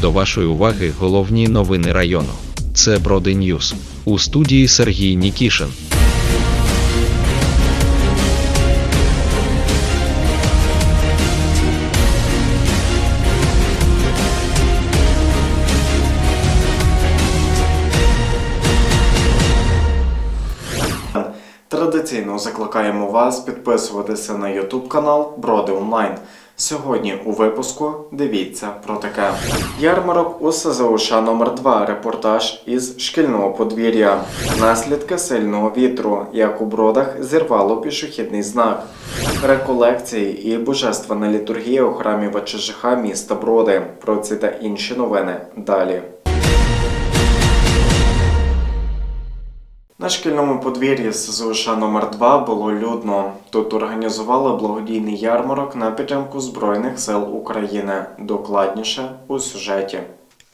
До вашої уваги головні новини району. Це Броди Ньюс. У студії Сергій Нікішин. Традиційно закликаємо вас підписуватися на YouTube канал Броди Онлайн. Сьогодні у випуску дивіться про таке. Ярмарок у СЗУШ номер 2 Репортаж із шкільного подвір'я. Наслідки сильного вітру, як у бродах зірвало пішохідний знак. Реколекції і божественна літургія у храмі ВЧЖХ міста Броди. Про ці та інші новини далі. На шкільному подвір'ї СЗУШ номер 2 було людно. Тут організували благодійний ярмарок на підтримку Збройних сил України. Докладніше у сюжеті.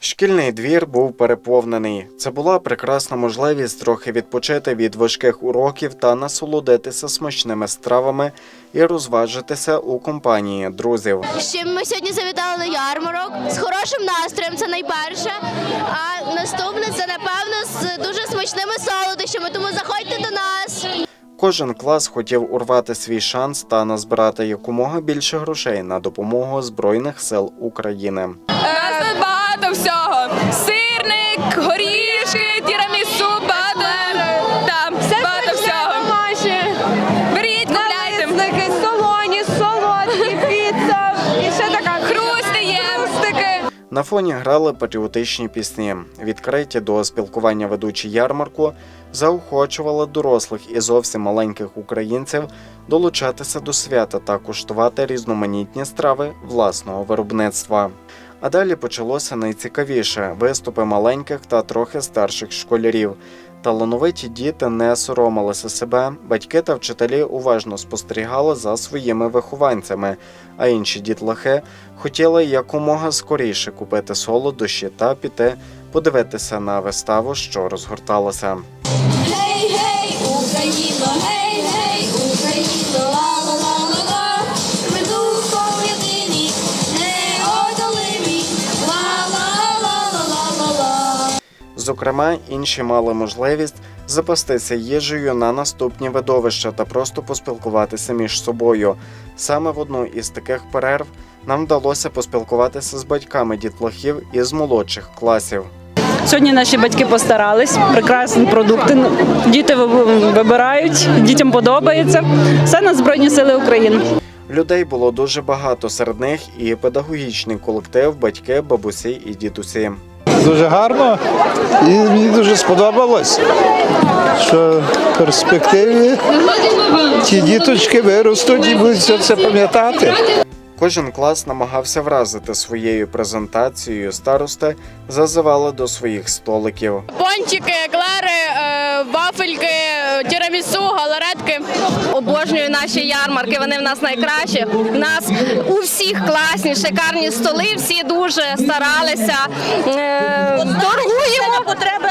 Шкільний двір був переповнений. Це була прекрасна можливість трохи відпочити від важких уроків та насолодитися смачними стравами і розважитися у компанії друзів. Чим ми сьогодні завітали на ярмарок з хорошим настроєм, це найперше. А наступне це напевно з дуже смачними солодощами. Тому заходьте до нас. Кожен клас хотів урвати свій шанс та назбирати якомога більше грошей на допомогу Збройних сил України. Горішки, тірамісу, багато, там, багато всього. Беріть, купляйте. Налисники, солоні, солодкі, піца і ще така Хрусти є. хрустики. На фоні грали патріотичні пісні. Відкриті до спілкування ведучі ярмарку заохочували дорослих і зовсім маленьких українців долучатися до свята та куштувати різноманітні страви власного виробництва. А далі почалося найцікавіше виступи маленьких та трохи старших школярів. Талановиті діти не соромилися себе, батьки та вчителі уважно спостерігали за своїми вихованцями, а інші дітлахи хотіли якомога скоріше купити солодощі та піти подивитися на виставу, що розгорталася. Гей, гей, Україно, гей, гей, Зокрема, інші мали можливість запастися їжею на наступні видовища та просто поспілкуватися між собою. Саме в одну із таких перерв нам вдалося поспілкуватися з батьками дітлахів із молодших класів. Сьогодні наші батьки постарались, прекрасні продукти. Діти вибирають, дітям подобається. Все на Збройні Сили України. Людей було дуже багато, серед них і педагогічний колектив, батьки, бабусі і дідусі. Дуже гарно і мені дуже сподобалось, що в перспективі ті діточки виростуть і будуть все це пам'ятати. Кожен клас намагався вразити своєю презентацією. Старости зазивали до своїх столиків. Пончики, еклери, е, вафельки, тірамісу, галаретки. Наші ярмарки, вони в нас найкращі. У нас у всіх класні, шикарні столи, всі дуже старалися. Е, торгуємо потреби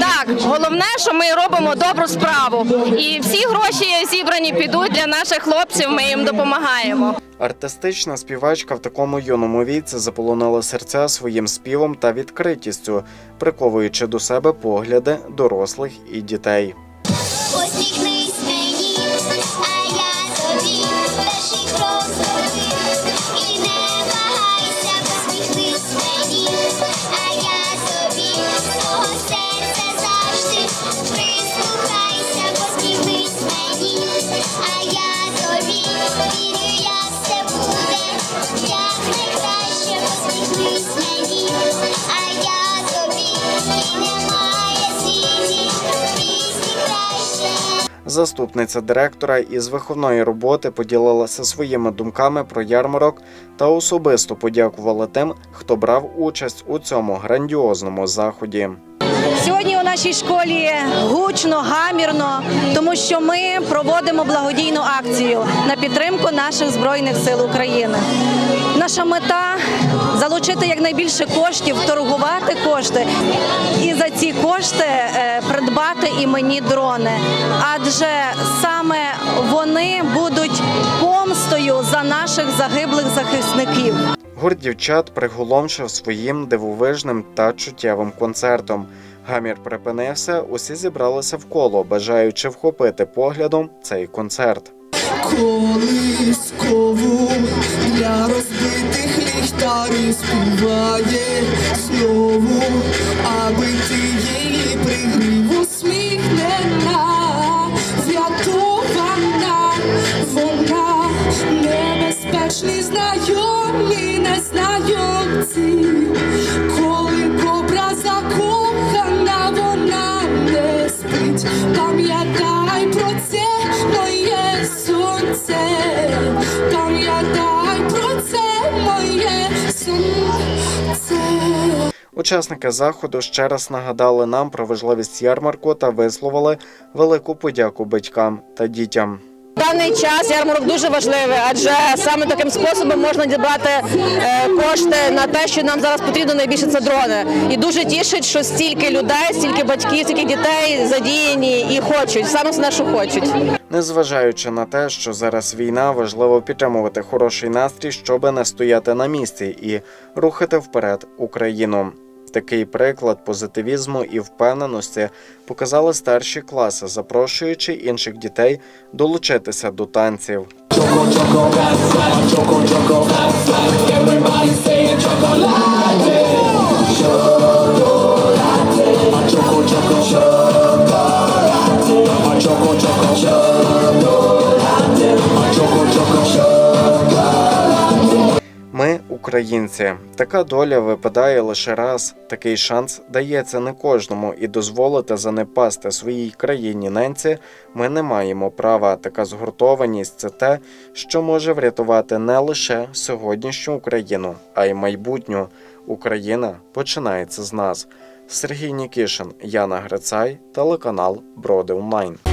Так, головне, що ми робимо добру справу. І всі гроші зібрані підуть для наших хлопців. Ми їм допомагаємо. Артистична співачка в такому юному віці заполонила серця своїм співом та відкритістю, приковуючи до себе погляди дорослих і дітей. Заступниця директора із виховної роботи поділилася своїми думками про ярмарок та особисто подякувала тим, хто брав участь у цьому грандіозному заході. Сьогодні у нашій школі гучно, гамірно, тому що ми проводимо благодійну акцію на підтримку наших збройних сил України. Наша мета залучити якнайбільше коштів, торгувати кошти і за ці кошти е, придбати іменні дрони. Адже саме вони будуть помстою за наших загиблих захисників. Гурт дівчат приголомшив своїм дивовижним та чуттєвим концертом. Гамір припинився, усі зібралися в коло, бажаючи вхопити поглядом цей концерт. Колискову для розбитих ліхтарів співає знову, аби ти її пригрів. Усміхнена, врятована, вона небезпечні знайомі, незнайомці, коли кобра закохана, вона не. Пам'ятай про це, Учасники заходу ще раз нагадали нам про важливість ярмарку та висловили велику подяку батькам та дітям. даний час ярмарок дуже важливий, адже саме таким способом можна дібрати е, кошти на те, що нам зараз потрібно найбільше це дрони. І дуже тішить, що стільки людей, стільки батьків, стільки дітей задіяні і хочуть. Саме основне, що хочуть. Незважаючи на те, що зараз війна, важливо підтримувати хороший настрій, щоби не стояти на місці і рухати вперед Україну. Такий приклад позитивізму і впевненості показали старші класи, запрошуючи інших дітей долучитися до танців. Ми українці. Така доля випадає лише раз. Такий шанс дається не кожному, і дозволити занепасти своїй країні ненці ми не маємо права. Така згуртованість це те, що може врятувати не лише сьогоднішню Україну, а й майбутню. Україна починається з нас. Сергій Нікішин, Яна Грицай, телеканал Броди Онлайн.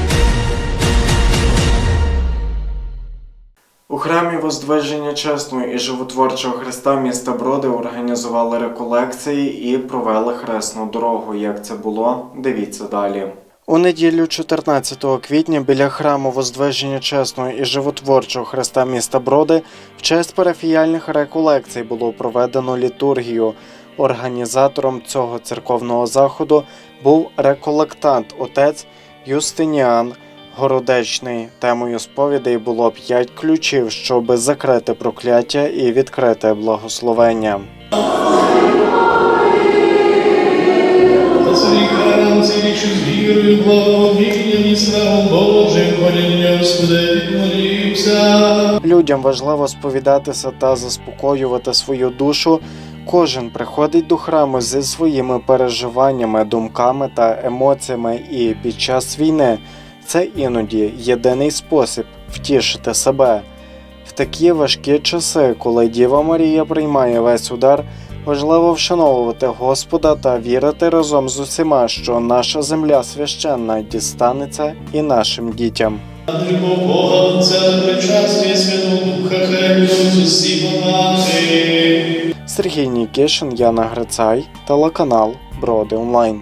У храмі Воздвиження Чесного і Животворчого Христа міста Броди організували реколекції і провели хресну дорогу. Як це було, дивіться далі. У неділю 14 квітня біля храму Воздвиження Чесного і Животворчого Христа міста Броди в честь парафіяльних реколекцій було проведено літургію. Організатором цього церковного заходу був реколектант отець Юстиніан Городечний. Темою сповідей було п'ять ключів, щоб закрити прокляття і відкрити благословення. Людям важливо сповідатися та заспокоювати свою душу. Кожен приходить до храму зі своїми переживаннями, думками та емоціями, і під час війни це іноді єдиний спосіб втішити себе. В такі важкі часи, коли Діва Марія приймає весь удар, важливо вшановувати Господа та вірити разом з усіма, що наша земля священна дістанеться і нашим дітям. Бога. Сергій Нікішин, Яна Грицай, телеканал Броди Онлайн.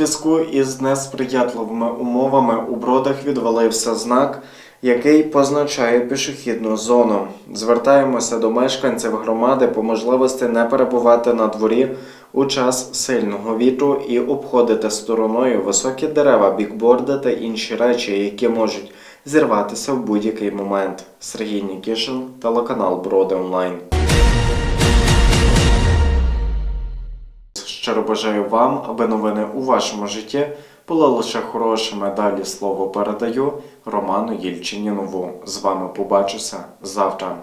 Зв'язку із несприятливими умовами у бродах відвалився знак, який позначає пішохідну зону. Звертаємося до мешканців громади по можливості не перебувати на дворі у час сильного вітру і обходити стороною високі дерева, бікборди та інші речі, які можуть зірватися в будь-який момент. Сергій Нікішин, телеканал Броди Онлайн. Щиро бажаю вам, аби новини у вашому житті були лише хорошими. Далі слово передаю Роману Єльчинінову. З вами побачуся завтра.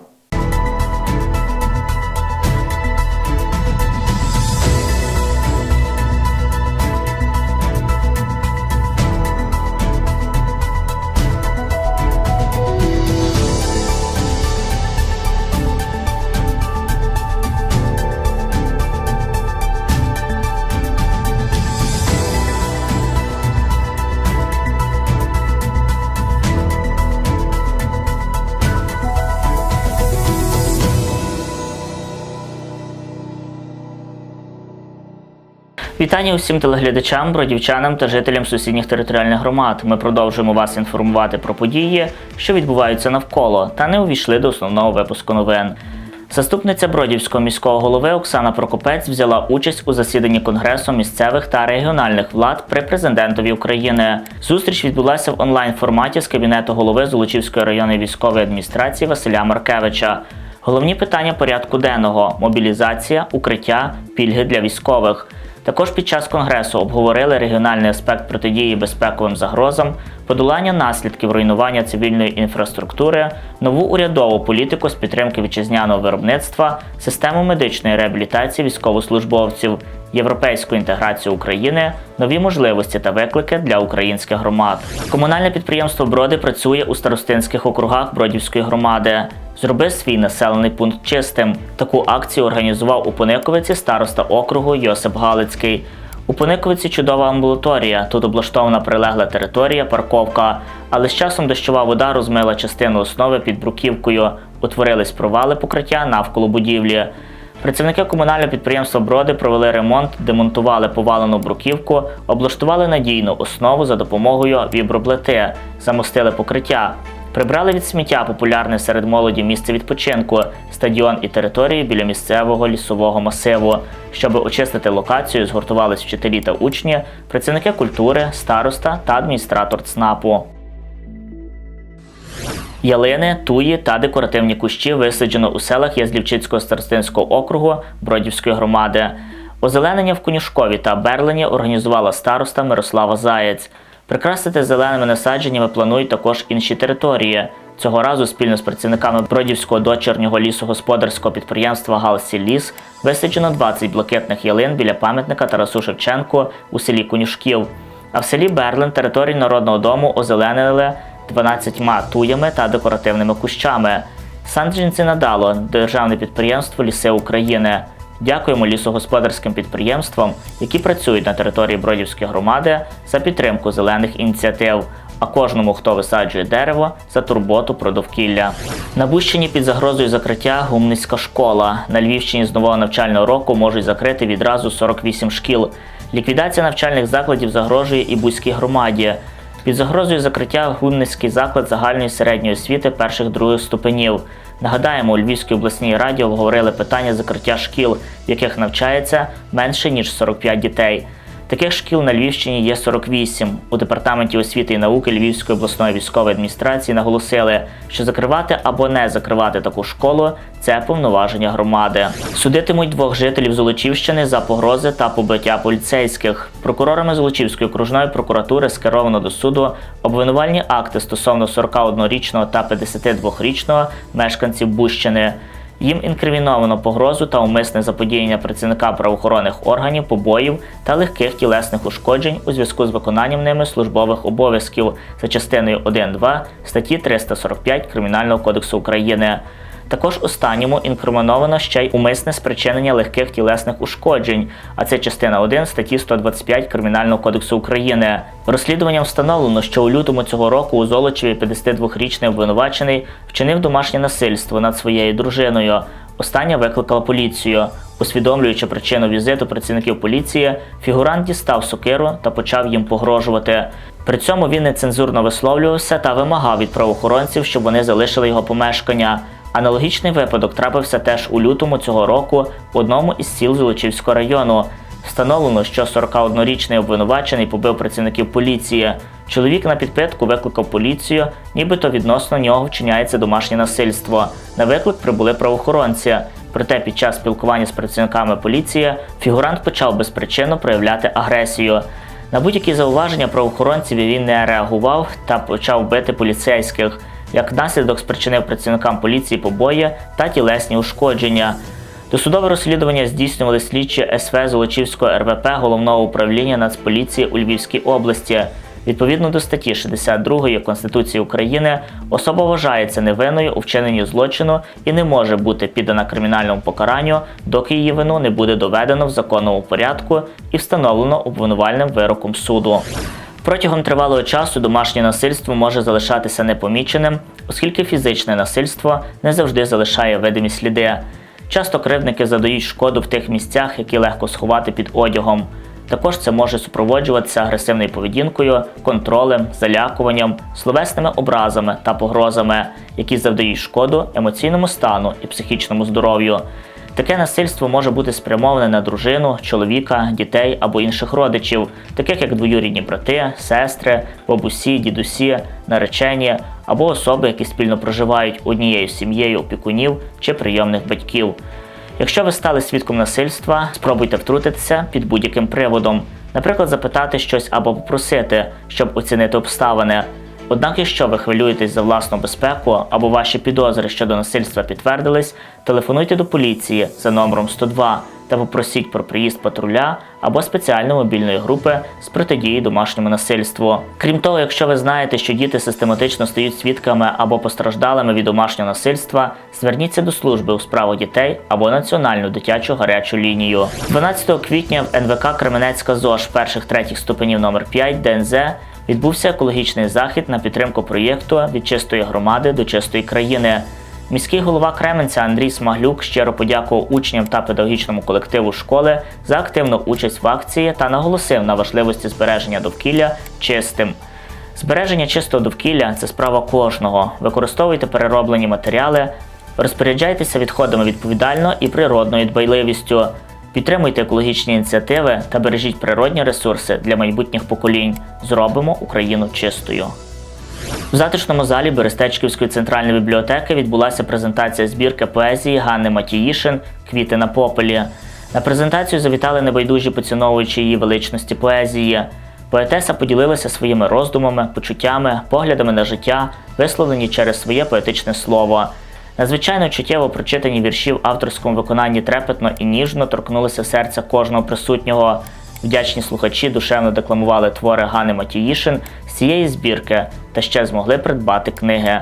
Вітання усім телеглядачам, бродівчанам та жителям сусідніх територіальних громад. Ми продовжуємо вас інформувати про події, що відбуваються навколо, та не увійшли до основного випуску новин. Заступниця Бродівського міського голови Оксана Прокопець взяла участь у засіданні Конгресу місцевих та регіональних влад при президентові України. Зустріч відбулася в онлайн форматі з кабінету голови Золочівської районної військової адміністрації Василя Маркевича. Головні питання порядку денного мобілізація, укриття, пільги для військових. Також під час конгресу обговорили регіональний аспект протидії безпековим загрозам, подолання наслідків руйнування цивільної інфраструктури, нову урядову політику з підтримки вітчизняного виробництва, систему медичної реабілітації військовослужбовців, європейську інтеграцію України, нові можливості та виклики для українських громад. Комунальне підприємство Броди працює у старостинських округах Бродівської громади. Зроби свій населений пункт чистим. Таку акцію організував у Пониковиці староста округу Йосип Галицький. У Пониковиці чудова амбулаторія. Тут облаштована прилегла територія, парковка. Але з часом дощова вода розмила частину основи під бруківкою. Утворились провали покриття навколо будівлі. Працівники комунального підприємства Броди провели ремонт, демонтували повалену бруківку, облаштували надійну основу за допомогою віброплити, замостили покриття. Прибрали від сміття популярне серед молоді місце відпочинку, стадіон і території біля місцевого лісового масиву. Щоб очистити локацію, згуртувались вчителі та учні, працівники культури, староста та адміністратор ЦНАПу. Ялини, туї та декоративні кущі висаджено у селах Язлівчицького старостинського округу Бродівської громади. Озеленення в Конюшкові та Берлені організувала староста Мирослава Заєць. Прикрасити зеленими насадженнями планують також інші території. Цього разу спільно з працівниками Бродівського дочірнього лісогосподарського підприємства Галсі Ліс висаджено 20 блакитних ялин біля пам'ятника Тарасу Шевченку у селі Конюшків. А в селі Берлин територію народного дому озеленили 12 туями та декоративними кущами. Санджинці надало державне підприємство Ліси України. Дякуємо лісогосподарським підприємствам, які працюють на території Бродівської громади за підтримку зелених ініціатив. А кожному, хто висаджує дерево, за турботу про довкілля. На Бущині під загрозою закриття гумницька школа. На Львівщині з нового навчального року можуть закрити відразу 48 шкіл. Ліквідація навчальних закладів загрожує і Бузькій громаді. Під загрозою закриття Гунницький заклад загальної середньої освіти перших других ступенів. Нагадаємо, у Львівській обласній раді обговорили питання закриття шкіл, в яких навчається менше ніж 45 дітей. Таких шкіл на Львівщині є 48. У департаменті освіти і науки Львівської обласної військової адміністрації наголосили, що закривати або не закривати таку школу це повноваження громади. Судитимуть двох жителів Золочівщини за погрози та побиття поліцейських. Прокурорами Золочівської окружної прокуратури скеровано до суду обвинувальні акти стосовно 41-річного та 52-річного мешканців Бущини. Їм інкриміновано погрозу та умисне заподіяння працівника правоохоронних органів, побоїв та легких тілесних ушкоджень у зв'язку з виконанням ними службових обов'язків за частиною 1.2 статті 345 Кримінального кодексу України. Також останньому інкриміновано ще й умисне спричинення легких тілесних ушкоджень, а це частина 1 статті 125 Кримінального кодексу України. Розслідуванням встановлено, що у лютому цього року у Золочеві 52-річний обвинувачений вчинив домашнє насильство над своєю дружиною. Остання викликала поліцію. Усвідомлюючи причину візиту працівників поліції, фігурант дістав сокиру та почав їм погрожувати. При цьому він нецензурно висловлювався та вимагав від правоохоронців, щоб вони залишили його помешкання. Аналогічний випадок трапився теж у лютому цього року в одному із сіл Золочівського району. Встановлено, що 41-річний обвинувачений побив працівників поліції. Чоловік на підпитку викликав поліцію, нібито відносно нього вчиняється домашнє насильство. На виклик прибули правоохоронці. Проте під час спілкування з працівниками поліції фігурант почав безпричинно проявляти агресію. На будь-які зауваження правоохоронців він не реагував та почав бити поліцейських. Як наслідок спричинив працівникам поліції побої та тілесні ушкодження. Досудове розслідування здійснювали слідчі СВ Золочівського РВП Головного управління Нацполіції у Львівській області. Відповідно до статті 62 Конституції України, особа вважається невинною у вчиненні злочину і не може бути піддана кримінальному покаранню, доки її вину не буде доведено в законному порядку і встановлено обвинувальним вироком суду. Протягом тривалого часу домашнє насильство може залишатися непоміченим, оскільки фізичне насильство не завжди залишає видимі сліди. Часто кривдники задають шкоду в тих місцях, які легко сховати під одягом. Також це може супроводжуватися агресивною поведінкою, контролем, залякуванням, словесними образами та погрозами, які завдають шкоду емоційному стану і психічному здоров'ю. Таке насильство може бути спрямоване на дружину, чоловіка, дітей або інших родичів, таких як двоюрідні брати, сестри, бабусі, дідусі, наречені або особи, які спільно проживають однією сім'єю опікунів чи прийомних батьків. Якщо ви стали свідком насильства, спробуйте втрутитися під будь-яким приводом, наприклад, запитати щось або попросити, щоб оцінити обставини. Однак, якщо ви хвилюєтесь за власну безпеку або ваші підозри щодо насильства підтвердились, телефонуйте до поліції за номером 102 та попросіть про приїзд патруля або спеціальної мобільної групи з протидії домашньому насильству. Крім того, якщо ви знаєте, що діти систематично стають свідками або постраждалими від домашнього насильства, зверніться до служби у справах дітей або національну дитячу гарячу лінію. 12 квітня в НВК Кременецька ЗОЖ перших третіх ступенів номер 5 ДНЗ відбувся екологічний захід на підтримку проєкту від чистої громади до чистої країни. Міський голова Кременця Андрій Смаглюк щиро подякував учням та педагогічному колективу школи за активну участь в акції та наголосив на важливості збереження довкілля чистим. Збереження чистого довкілля це справа кожного. Використовуйте перероблені матеріали, розпоряджайтеся відходами відповідально і природною дбайливістю. Підтримуйте екологічні ініціативи та бережіть природні ресурси для майбутніх поколінь. Зробимо Україну чистою. В затишному залі Берестечківської центральної бібліотеки відбулася презентація збірки поезії Ганни Матіїшин Квіти на попелі. На презентацію завітали небайдужі поціновуючи її величності поезії. Поетеса поділилася своїми роздумами, почуттями, поглядами на життя, висловлені через своє поетичне слово. Надзвичайно чуттєво прочитані вірші в авторському виконанні трепетно і ніжно торкнулися серця кожного присутнього. Вдячні слухачі душевно декламували твори Гани Матіїшин з цієї збірки та ще змогли придбати книги.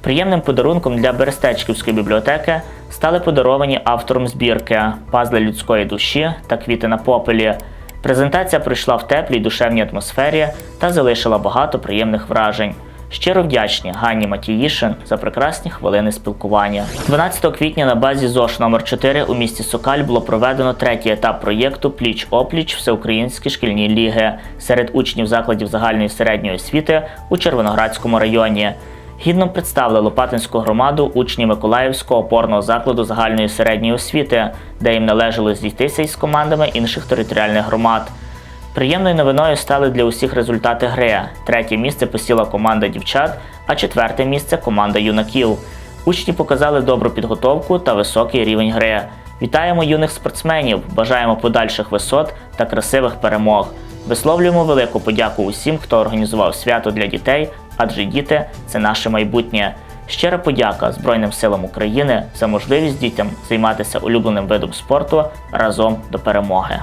Приємним подарунком для Берестечківської бібліотеки стали подаровані автором збірки Пазли людської душі та квіти на попелі. Презентація пройшла в теплій душевній атмосфері та залишила багато приємних вражень. Щиро вдячні Ганні Матіїшин за прекрасні хвилини спілкування. 12 квітня на базі ЗОШ номер 4 у місті Сокаль було проведено третій етап проєкту Пліч опліч Всеукраїнські шкільні ліги серед учнів закладів загальної середньої освіти у Червоноградському районі. Гідно представили Лопатинську громаду учні Миколаївського опорного закладу загальної середньої освіти, де їм належало зійтися із командами інших територіальних громад. Приємною новиною стали для усіх результати гри. Третє місце посіла команда дівчат, а четверте місце команда юнаків. Учні показали добру підготовку та високий рівень гри. Вітаємо юних спортсменів, бажаємо подальших висот та красивих перемог. Висловлюємо велику подяку усім, хто організував свято для дітей, адже діти це наше майбутнє. Щира подяка Збройним силам України за можливість дітям займатися улюбленим видом спорту разом до перемоги.